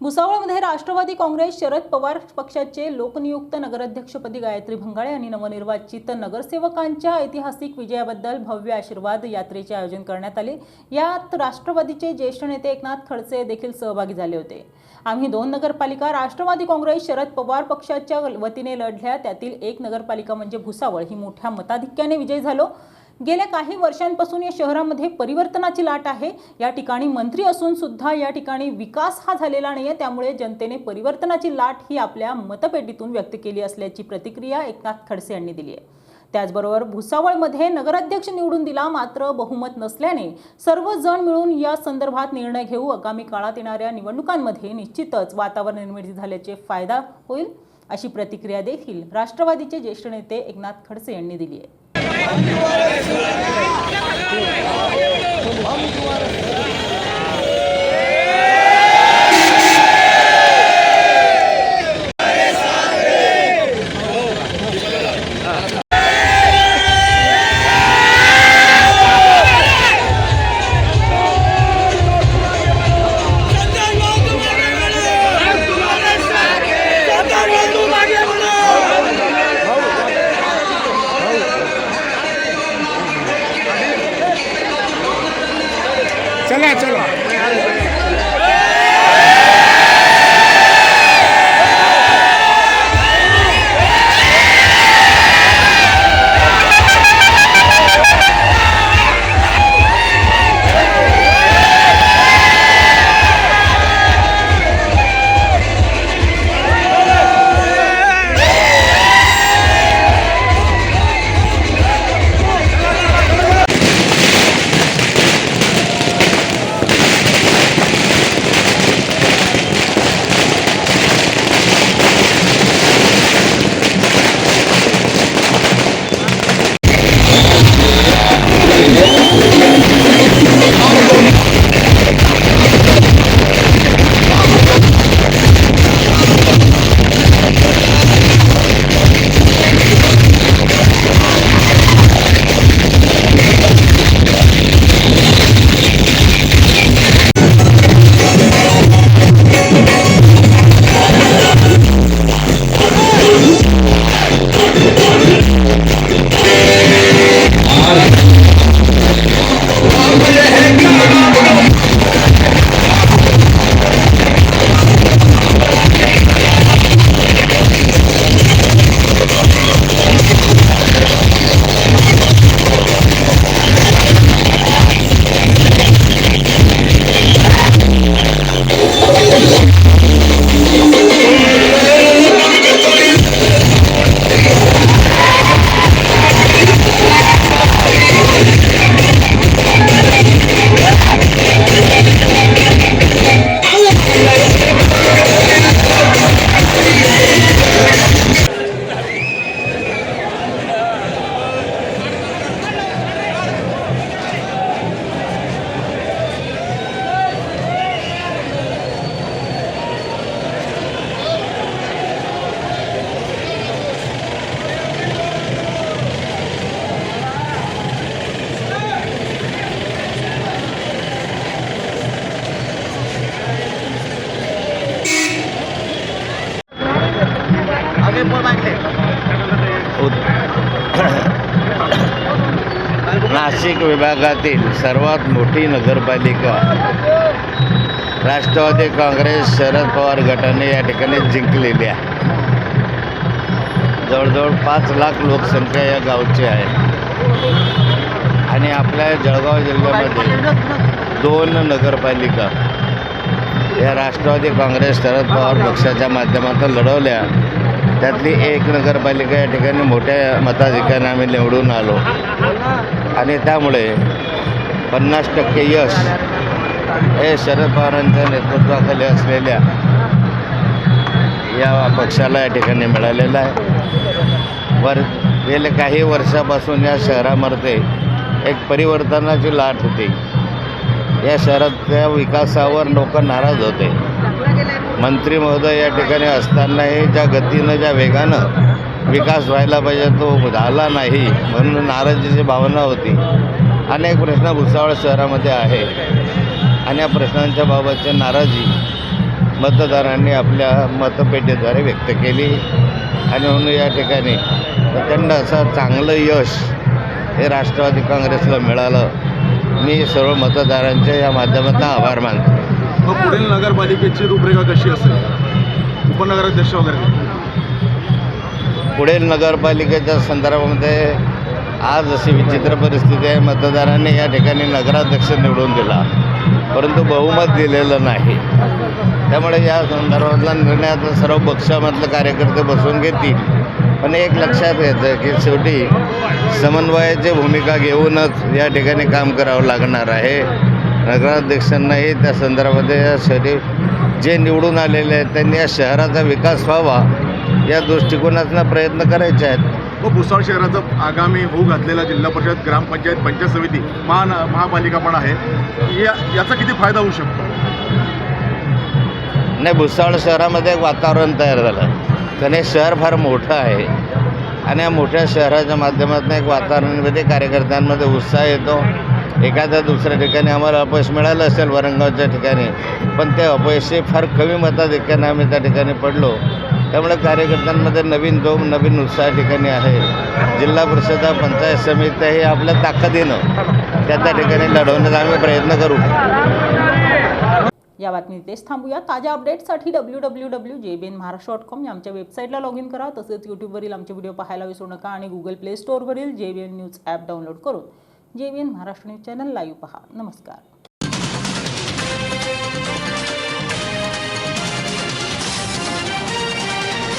भुसावळमध्ये राष्ट्रवादी काँग्रेस शरद पवार पक्षाचे लोकनियुक्त नगराध्यक्षपदी गायत्री भंगाळे आणि नवनिर्वाचित नगरसेवकांच्या ऐतिहासिक विजयाबद्दल भव्य आशीर्वाद यात्रेचे आयोजन करण्यात आले. यात राष्ट्रवादीचे ज्येष्ठ नेते एकनाथ खडसे देखील सहभागी झाले होते. आम्ही दोन नगरपालिका राष्ट्रवादी काँग्रेस शरद पवार पक्षाच्या वतीने लढल्या. त्यातील एक नगरपालिका म्हणजे भुसावळ. ही मोठ्या मताधिक्याने विजयी झालो. गेल्या काही वर्षांपासून या शहरामध्ये परिवर्तनाची लाट आहे. या ठिकाणी मंत्री असून सुद्धा या ठिकाणी विकास हा झालेला नाही आहे त्यामुळे जनतेने परिवर्तनाची लाट ही आपल्या मतपेटीतून व्यक्त केली असल्याची प्रतिक्रिया एकनाथ खडसे यांनी दिली आहे. त्याचबरोबर भुसावळमध्ये नगराध्यक्ष निवडून दिला मात्र बहुमत नसल्याने सर्वजण मिळून या संदर्भात निर्णय घेऊ आगामी काळात येणाऱ्या निवडणुकांमध्ये निश्चितच वातावरण निर्मिती झाल्याचे फायदा होईल अशी प्रतिक्रिया देखील राष्ट्रवादीचे ज्येष्ठ नेते एकनाथ खडसे यांनी दिली आहे. Vamos, Guarani! नाशिक विभागातील सर्वात मोठी नगरपालिका राष्ट्रवादी काँग्रेस शरद पवार गटाने या ठिकाणी जिंकलेली आहे. जवळजवळ पाच लाख लोकसंख्या या गावची आहे. आणि आपल्या जळगाव जिल्ह्यामध्ये दोन नगरपालिका या राष्ट्रवादी काँग्रेस शरद पवार पक्षाच्या माध्यमातून लढवल्या. त्यातली एक नगरपालिका या ठिकाणी मोठ्या मताधिकाऱ्याने आम्ही निवडून आलो. आणि त्यामुळे पन्नास टक्के यश हे शरद पवारांच्या नेतृत्वाखाली असलेल्या या पक्षाला या ठिकाणी मिळालेलं आहे. वर गेले काही वर्षापासून या शहरामध्ये एक परिवर्तनाची लाट होती. या शहराच्या विकासावर लोक नाराज होते. मंत्री महोदय या ठिकाणी असतानाही ज्या गतीनं ज्या वेगानं विकास व्हायला पाहिजे तो झाला नाही म्हणून नाराजीची भावना होती. अनेक प्रश्न भुसावळ शहरामध्ये आहे. आणि या प्रश्नांच्या बाबतची नाराजी मतदारांनी आपल्या मतपेटीद्वारे व्यक्त केली. आणि म्हणून या ठिकाणी प्रचंड असं चांगलं यश हे राष्ट्रवादी काँग्रेसला मिळालं. मी सर्व मतदारांचे या माध्यमातून आभार मानतो. मग पुढील नगरपालिकेची रूपरेखा कशी असेल? उपनगराध्यक्ष वगैरे? पुढील नगरपालिकेच्या संदर्भामध्ये आज अशी विचित्र परिस्थिती आहे. मतदारांनी या ठिकाणी नगराध्यक्ष निवडून दिला. परंतु बहुमत दिलेलं नाही. त्यामुळे या संदर्भातला निर्णय आता सर्व पक्षामधले कार्यकर्ते बसून घेतील. पण एक लक्षात येतं की शेवटी समन्वयाची भूमिका घेऊनच या ठिकाणी काम करावं लागणार आहे. नगराध्यक्षांनाही त्या संदर्भामध्ये या शेवटी जे निवडून आलेले आहेत त्यांनी या शहराचा विकास व्हावा. या दृष्टिकोनातनं प्रयत्न करायचे आहेत. व भुसावळ शहराचं आगामी होऊ घातलेला जिल्हा परिषद ग्रामपंचायत पंचायत समिती महान महापालिका पण आहे. या याचा किती फायदा होऊ शकतो? नाही भुसावळ शहरामध्ये एक वातावरण तयार झालं. कारण हे शहर फार मोठं आहे. आणि या मोठ्या शहराच्या माध्यमातून एक वातावरणामध्ये कार्यकर्त्यांमध्ये उत्साह येतो. एखाद्या दुसऱ्या ठिकाणी आम्हाला अपयश मिळालं असेल वरंगावच्या ठिकाणी पण ते अपयशी फार कमी मताधिक्याने आम्ही त्या ठिकाणी पडलो. त्यामुळे कार्यकर्त्यांमध्ये नवीन जोम नवीन उत्साह ठिकाणी आहे. जिल्हा परिषद पंचायत समित्या हे आपल्या ताकदीनं त्या त्या ठिकाणी लढवण्याचा आम्ही प्रयत्न करू. या बातमी इथेच थांबूया. ताज्या अपडेटसाठी W W W J B N Maharashtra dot com या आमच्या वेबसाईटला लॉग इन करा. तसेच यूट्यूबवरील आमचे व्हिडिओ पाहायला विसरू नका आणि Google play स्टोअरवरील J B N news app download करून J B N Maharashtra news channel live पहा. नमस्कार.